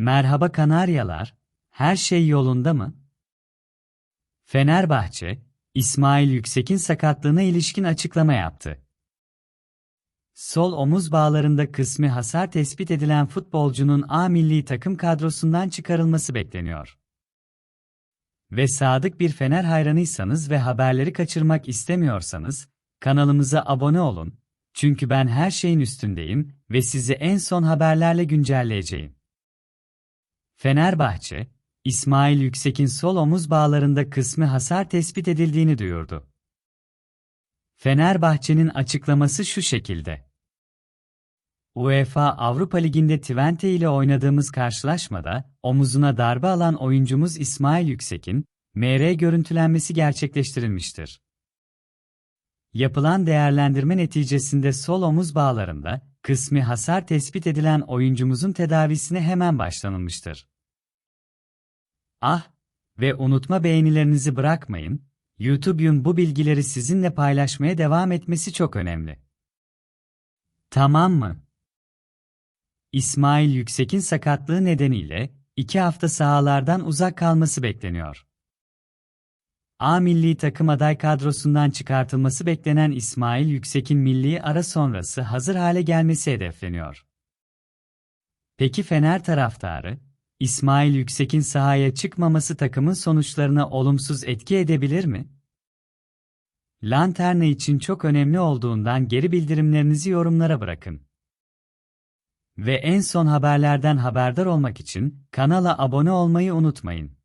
Merhaba Kanaryalar, her şey yolunda mı? Fenerbahçe, İsmail Yüksek'in sakatlığına ilişkin açıklama yaptı. Sol omuz bağlarında kısmi hasar tespit edilen futbolcunun A milli takım kadrosundan çıkarılması bekleniyor. Ve sadık bir Fener hayranıysanız ve haberleri kaçırmak istemiyorsanız, kanalımıza abone olun. Çünkü ben her şeyin üstündeyim ve sizi en son haberlerle güncelleyeceğim. Fenerbahçe, İsmail Yüksek'in sol omuz bağlarında kısmi hasar tespit edildiğini duyurdu. Fenerbahçe'nin açıklaması şu şekilde. UEFA Avrupa Ligi'nde Twente ile oynadığımız karşılaşmada, omuzuna darbe alan oyuncumuz İsmail Yüksek'in, MR görüntülenmesi gerçekleştirilmiştir. Yapılan değerlendirme neticesinde sol omuz bağlarında, kısmi hasar tespit edilen oyuncumuzun tedavisine hemen başlanılmıştır. Ah! Ve unutma beğenilerinizi bırakmayın, YouTube'un bu bilgileri sizinle paylaşmaya devam etmesi çok önemli. Tamam mı? İsmail Yüksek'in sakatlığı nedeniyle, iki hafta sahalardan uzak kalması bekleniyor. A milli takım aday kadrosundan çıkartılması beklenen İsmail Yüksek'in milli ara sonrası hazır hale gelmesi hedefleniyor. Peki Fener taraftarı, İsmail Yüksek'in sahaya çıkmaması takımın sonuçlarına olumsuz etki edebilir mi? Lanterna için çok önemli olduğundan geri bildirimlerinizi yorumlara bırakın. Ve en son haberlerden haberdar olmak için kanala abone olmayı unutmayın.